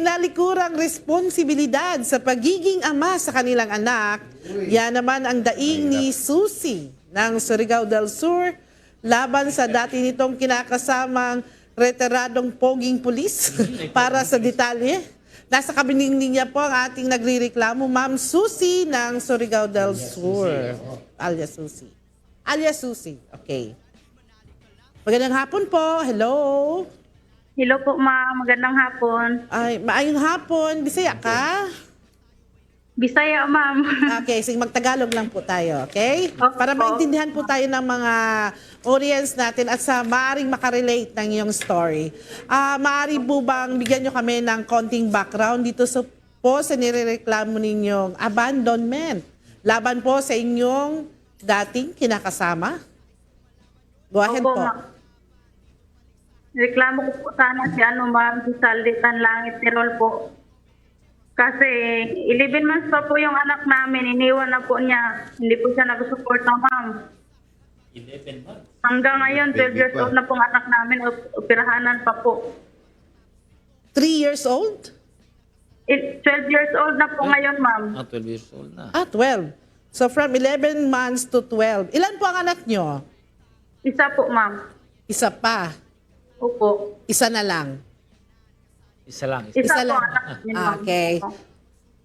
tinalikurang responsibilidad sa pagiging ama sa kanilang anak. Yan naman ang daing ni Susie ng Surigao del Sur laban sa dati nitong kinakasamang retiradong poging pulis para sa detalye. Nasa kabining linya po ang ating nagrireklamo, Ma'am Susie ng Surigao del Sur. Alias Susie. Alias Susie. Okay. Magandang hapon po. Hello. Hello po, ma'am. Magandang hapon. Ay, maayong hapon. Bisaya ka? Bisaya, ma'am. Okay, sige, magtagalog lang po tayo, okay? Opo. Para maintindihan po tayo ng mga audience natin at sa maaring makarelate ng iyong story. Ah, maaari po bang bigyan nyo kami ng konting background dito sa po sa nirereklamo ninyong abandonment laban po sa inyong dating kinakasama? Go ahead Opo, po. ma'am. Reklamo ko po sana si ano, ma'am, si Salditan Langit Tirol po. Kasi 11 months pa po yung anak namin, iniwan na po niya. Hindi po siya nag-support ma'am. 11 months. Hanggang ngayon, 12 years old na pong anak namin, op- operahanan pa po. Three years old? Eh, 12 years old na po ngayon, ma'am. Ah, 12 years old na. Ah, 12. So from 11 months to 12. Ilan po ang anak nyo? Isa po, ma'am. Isa pa. Opo. Isa na lang. Isa lang. Isa, Isa po lang. anak Ah, ma'am. okay.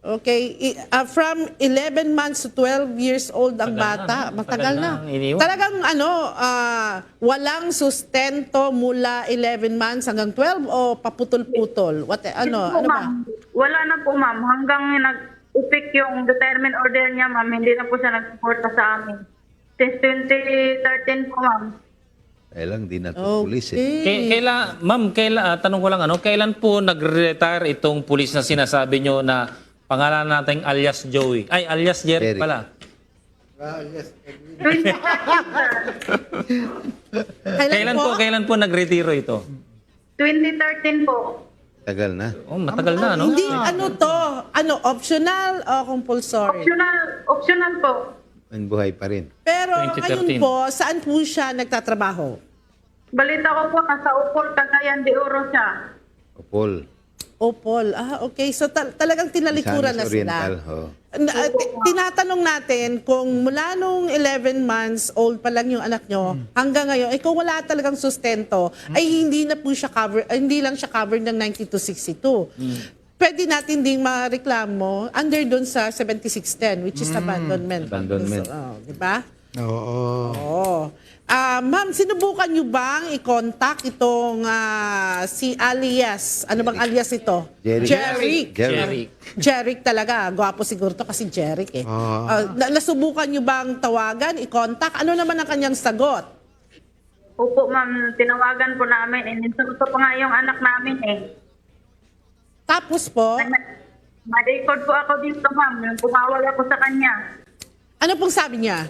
Okay, I- ah, from 11 months to 12 years old ang Matagal bata. na, no? Matagal Matagal na. na ang iniwan. Talagang ano, ah, walang sustento mula 11 months hanggang 12 o paputol-putol? What, ano, po, ano ba? ma'am. Wala na po, ma'am. Hanggang nag-upik yung determined order niya, ma'am, hindi na po siya nag-suporta sa amin. Since 2013 po, ma'am. Kaya lang, di natutulis eh. Okay. Kay, kailan, ma'am, kailan, ah, tanong ko lang, ano, kailan po nag-retire itong pulis na sinasabi nyo na pangalan natin alias Joey? Ay, alias Jerry Jerry. pala. 2013, sir. Kailan po, kailan po nagretiro ito? 2013 po. Tagal na. Oh, matagal na, no? Hindi, ano to? Ano, optional o compulsory? Optional, optional po. Ang buhay pa rin. Pero 2013. ngayon po, saan po siya nagtatrabaho? Balita ko po, nasa Upol, Cagayan de Oro siya. Opol. Opol. Ah, okay. So tal- talagang tinalikuran na Misamis sila. Oriental. Oh. Na- uh, ti- tinatanong natin kung mula nung 11 months old pa lang yung anak nyo hanggang ngayon, eh kung wala talagang sustento, ay hindi na po siya cover, ay, hindi lang siya covered ng 9262. Pwede natin ding mareklamo under doon sa 7610 which is abandonment. Abandonment. Oh, di ba? Oo. Oo. Ah, ma'am, sinubukan niyo bang i-contact itong ah, si alias? Ano bang alias ito? Jeric. Jeric. Jeric. Jeric talaga. Gwapo siguro to kasi Jeric eh. Ah, na- nasubukan niyo bang tawagan, i-contact? Ano naman ang kanyang sagot? Opo, ma'am, tinawagan po namin. And insulto pa nga yung anak namin eh. Tapos po, Ma-record po ako dito, ma'am. Yung Pumawal ako sa kanya. ano pong sabi niya?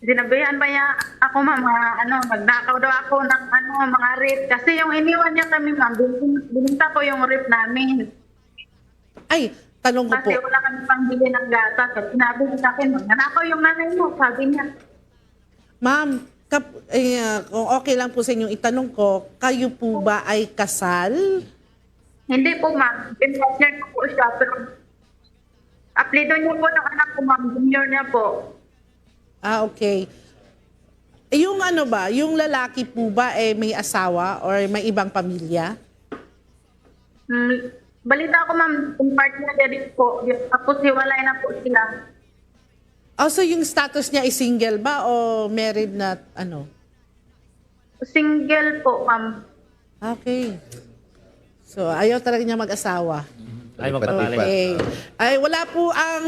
Sinabihan ba niya ako, ma'am, ah, ano, magnakaw daw ako ng ano, mga rip. Kasi yung iniwan niya kami, ma'am, bin- bininta ko yung rip namin. Ay, tanong ko po. Kasi wala kami pangbili ng gatas. At sinabi niya sa akin, magnanakaw yung nanay mo, sabi niya. Ma'am, kap- eh, ah, kung okay lang po sa inyong itanong ko, kayo po ba ay kasal? Hindi po, ma'am. Pinpartner ko po siya, pero apelido niya po ng anak ko, ma'am. Junior niya po. Ah, okay. Yung ano ba, yung lalaki po ba eh may asawa or may ibang pamilya? Hmm, balita ko, ma'am, yung partner niya din po. Tapos hiwalay na po sila. Also, yung status niya ay single ba o married na ano? Single po, ma'am. Okay. So, ayaw talaga niya mag-asawa. Ay, magpatali. Okay. Ay, wala po ang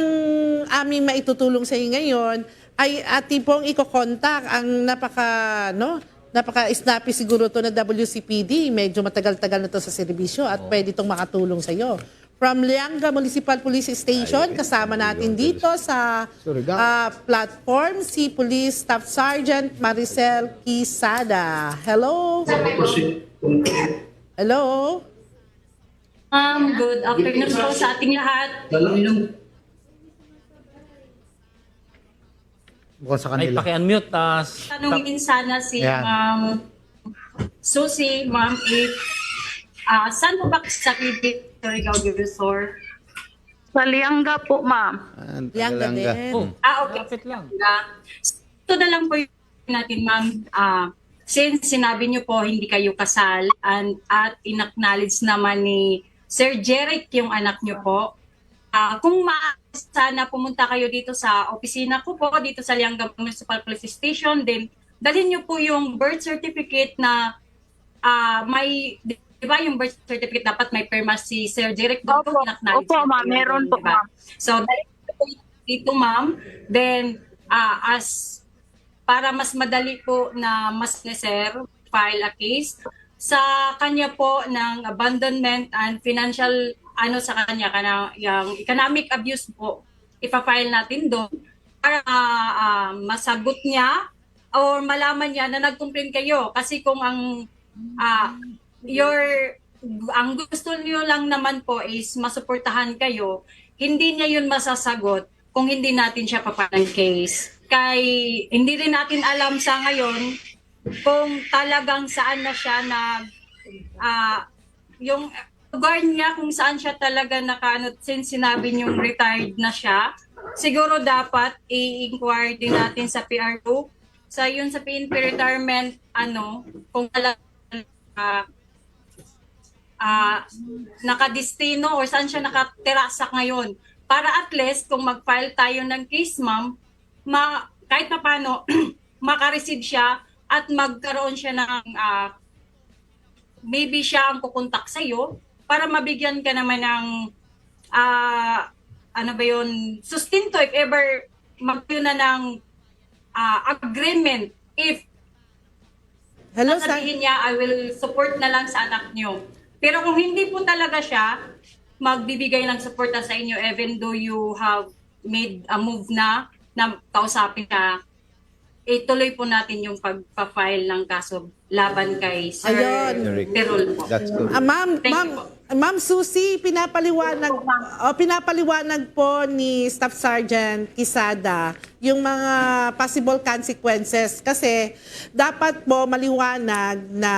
aming maitutulong sa iyo ngayon. Ay, ati pong iko-contact ang napaka, no? Napaka-snappy siguro to na WCPD. Medyo matagal-tagal na to sa serbisyo at pwede itong makatulong sa iyo. From Lianga Municipal Police Station, kasama natin dito sa ah, platform si Police Staff Sergeant Maricel Quisada. Hello? Hello? Um, good afternoon po sa ating lahat. Bukod sa Ay, kanila. paki-unmute. ah, s- Tanungin sana si. Ma'am Susie, Ma'am, if Ah, saan po ba sa Ibig Surigao Sur? Sa Lianga po, ma'am. Ah, Tagalanga. din. Oh, Ah, okay. lapit lang. Ito na lang po yung natin, ma'am. Ah, since sinabi niyo po hindi kayo kasal and, at inacknowledge naman ni Sir Jeric yung anak niyo po, ah, kung ma sana pumunta kayo dito sa opisina ko po, dito sa Lianga Municipal Police Station, then dalhin niyo po yung birth certificate na ah, may, di ba yung birth certificate dapat may perma si Sir Jeric doon po inacknowledge Opo, niyo po ma'am. Meron po, di ba? ma'am. So, dahil po dito, ma'am, then, ah, as para mas madali po na mas neser file a case sa kanya po ng abandonment and financial ano sa kanya kana yung economic abuse po ipa-file natin doon para ah, ah, masagot niya or malaman niya na nag-complain kayo. Kasi kung ang ah, your ang gusto niyo lang naman po is masuportahan kayo hindi niya yun masasagot kung hindi natin siya papalang case. Kay hindi rin natin alam sa ngayon kung talagang saan na siya nag ah yung lugar niya kung saan siya talaga nakaano since sinabi niyong retired na siya siguro dapat i-inquire din natin sa PRO sa yun sa PNP retirement ano kung talagang ah ah, nakadestino or saan siya nakatira sa ngayon. Para at least kung mag-file tayo ng case ma'am ma, kahit pa paano makareceive siya at magkaroon siya ng ah, maybe siya ang kukontak sa iyo para mabigyan ka naman ng ah, ano ba yun sustinto if ever magkaroon na ng ah, agreement if Hello, sa sasabihin niya I will support na lang sa anak niyo. Pero kung hindi po talaga siya magbibigay ng suporta sa inyo even though you have made a move na na kausapin siya ituloy po natin yung pagpa-file ng kaso laban kay Sir Ayun. Terol po. That's good. Ah, ma'am, Thank ma'am, you po. ma'am Susie, pinapaliwanag oh, pinapaliwanag po ni Staff Sergeant Kisada yung mga possible consequences kasi dapat po maliwanag na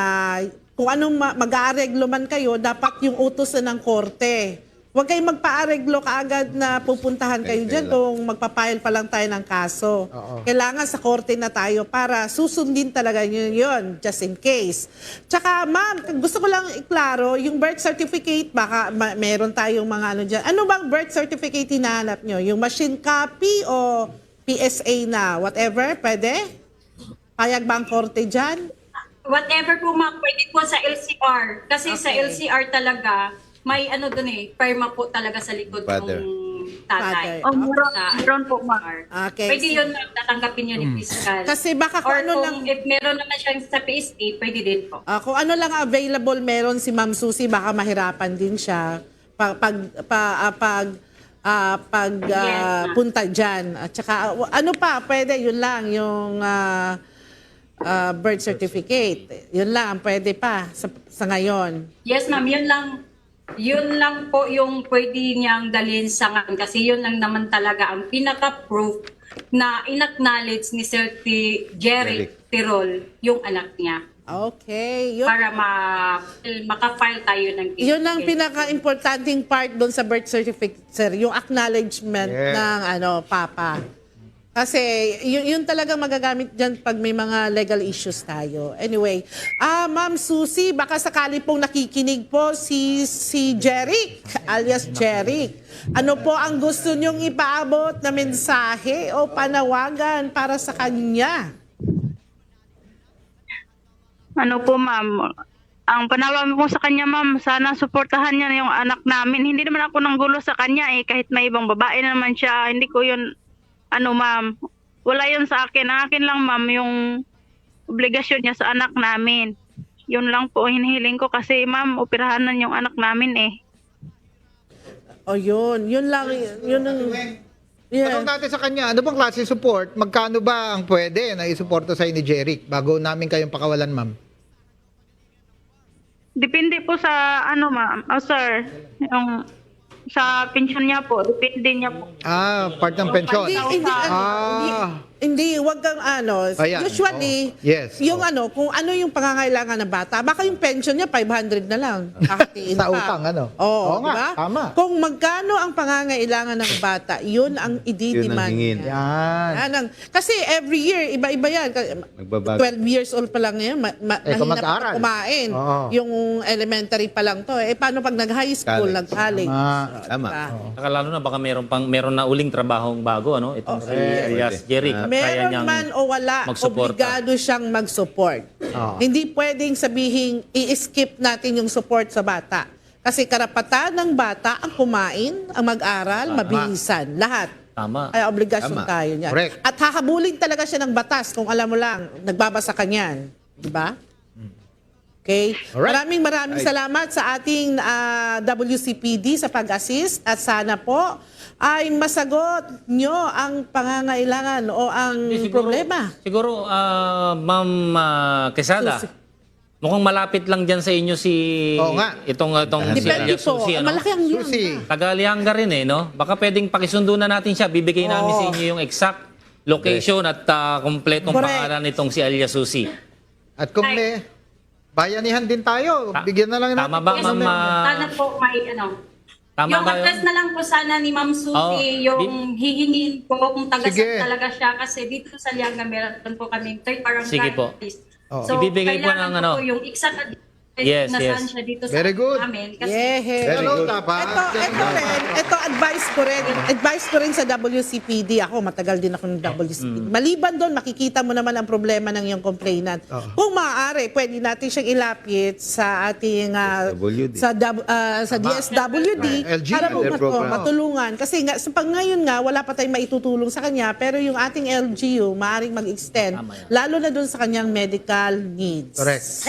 kung anong ma- mag-aareglo man kayo, dapat yung utos na ng korte. Huwag kayong magpa-areglo kaagad na pupuntahan kayo dyan kung magpapile pa lang tayo ng kaso. Kailangan sa korte na tayo para susundin talaga yun, yun just in case. Tsaka ma'am, gusto ko lang iklaro, yung birth certificate, baka ma- meron tayong mga ano dyan. Ano bang birth certificate hinahanap nyo? Yung machine copy o PSA na? Whatever, pwede? Payag ba ang korte dyan? Whatever po ma'am, pwede po sa LCR. Kasi sa Okay. LCR talaga, may ano dun eh, perma po talaga sa likod Father. ng tatay. Father. Oh, meron, Sa meron po, ma'am. Okay. Pwede yun ma'am, tatanggapin yun ni fiscal. Kasi baka kung Or ano kung lang... if meron naman siyang sa PSA, pwede din po. Ah, kung ano lang available meron si Ma'am Susie, baka mahirapan din siya pag pag pa, ah, pag ah, pag ah, Yes, ma'am. punta diyan. At saka ah, ano pa, pwede yun lang yung ah, ah, birth certificate. Yun lang ang pwede pa sa, sa ngayon. Yes ma'am, yun lang yun lang po yung pwede niyang dalhin sa ngayon kasi yun lang naman talaga ang pinaka-proof na inacknowledge ni Sir T. Jerry. Tirol yung anak niya Okay, yun para ma maka-file tayo ng case. Yun ang pinaka-importanting part doon sa birth certificate, sir, yung acknowledgement Yeah. ng ano, papa. Kasi yun, yun talaga magagamit dyan pag may mga legal issues tayo. Anyway, ah Ma'am Susie, baka sakali pong nakikinig po si si Jeric, alias Jeric. Ano po ang gusto niyong ipaabot na mensahe o panawagan para sa kanya? Ano po, ma'am? Ang panawag ko sa kanya, ma'am, sana suportahan niya yung anak namin. Hindi naman ako nang gulo sa kanya eh, kahit may ibang babae na naman siya. Hindi ko yun, ano, ma'am. Wala yun sa akin. Ang akin lang, ma'am, yung obligasyon niya sa anak namin. Yun lang po hinihiling ko kasi, ma'am, operahan na yung anak namin eh. O yun, yun lang, yun ang... Yeah. Tanong natin sa kanya, ano bang klase support? Magkano ba ang pwede na isuporta sa'yo ni Jeric bago namin kayong pakawalan, ma'am? Depende po sa, ano, ma'am, oh, sir, yung sa pension niya po, depende niya po. Ah, part ng pensyon. Hindi, hindi, ano, Ah. Hindi, wag kang ano. Ayan, Usually, oo. Yes, yung oo. ano, kung ano yung pangangailangan ng bata, baka yung pension niya 500 na lang. Kakatiin Sa utang, ano? Oo, Oo di nga, ba? tama. Kung magkano ang pangangailangan ng bata, yun ang i-demand hingin. niya. Yan. Yan ang- kasi every year, iba-iba yan. Ka- Magbabago. 12 years old pa lang ngayon, ma- ma- Eh, kung mahina pa mag-aaral. kumain. Oo. Yung elementary pa lang to. Eh, paano pag nag-high school, College. nag-college? Tama. Tama. Diba? Saka lalo na baka meron pang meron na uling trabahong bago ano itong si alias Jerry at kaya Meron niyang man o wala, magsuporta. obligado siyang mag-support. Oo. Hindi pwedeng sabihin, i-skip natin yung support sa bata. Kasi karapatan ng bata ang kumain, ang mag-aral, mabilisan, lahat. Tama. Ay, obligasyon Tama. tayo niyan. Correct. At hahabulin talaga siya ng batas kung alam mo lang, nagbabasa ka niyan. Di ba? Okay? Alright. Maraming maraming salamat sa ating ah, WCPD sa pag-assist at sana po ay masagot nyo ang pangangailangan o ang Hindi, siguro- problema. Siguro, ah, Ma'am ah, Quesada, Susi. mukhang malapit lang dyan sa inyo si... Oo nga. Itong, itong si Depende alias po. Susi, ano? Malaki ang yun. Susi. Tagalianga rin eh, no? Baka pwedeng pakisundo na natin siya. Bibigay namin sa inyo yung exact location at ah, kompletong Correct. pangalan nitong si alias Susi. At kung may bayanihan din tayo, Ta- bigyan na lang natin. tama ba, Yes, Ma'am, ma'am. ah, Sana po may ano. Tama yung ba yun? address na lang po sana ni Ma'am Susie, Oo. yung hihingin po kung taga Sige. saan talaga siya kasi dito sa Lianga meron po kami third barangay. Sige po. Oo. Ibibigay po kailangan ng ano. po yung exact address Yes, yes. siya dito Very sa good. amin. Kasi Yeah. Very Hello, good. dapat. Ito, ito rin, ito advice ko rin. Advice ko rin sa WCPD. Ako, matagal din ako ng WCPD. Maliban doon, makikita mo naman ang problema ng iyong complainant. Kung maaari, pwede natin siyang ilapit sa ating ah, sa W- ah, sa DSWD Ah, LG. para po Their mat- program. matulungan. Kasi nga, sa pag ngayon nga, wala pa tayong maitutulong sa kanya, pero yung ating LGU, maaaring mag-extend, lalo na doon sa kanyang medical needs. Correct.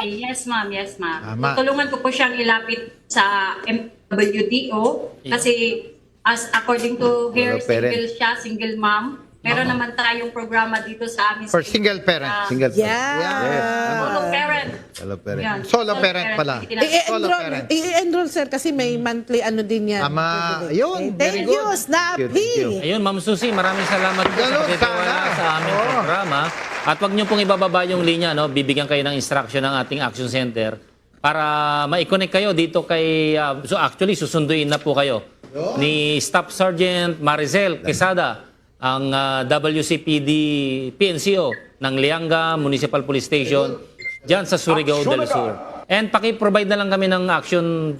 Yes, ma'am. Yes, ma'am. Tama. Tutulungan ko po siyang ilapit sa MWDO kasi as according to her, parent. single siya, single mom. Meron naman tayong programa dito sa amin. For single parent. Ah, Single Yeah. Yes, tama. Solo parent. Solo parent. Yan. Solo parent pala. Solo I-enroll, parent. i-enroll sir kasi may monthly ano din yan. Tama. Ayun, very Thank good. you, Snappy. Thank you. Ayun, Ma'am Susi, maraming salamat po sa Ganun sana. sa aming Oo. programa. At wag niyo pong ibababa yung linya, no? bibigyan kayo ng instruction ng ating Action Center para ma-connect kayo dito kay... ah, so actually, susunduin na po kayo ni Staff Sergeant Maricel Quesada, ang ah, WCPD PNCO ng Lianga Municipal Police Station dyan sa Surigao del Sur. And paki-provide na lang kami ng action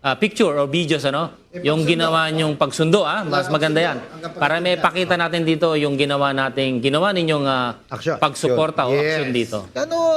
ah, picture or videos ano? Yung ginawa nyong pagsundo ah mas maganda yan. Para may pakita natin dito yung ginawa nating ginawa ninyong Action. pagsuporta o action dito. Ganun.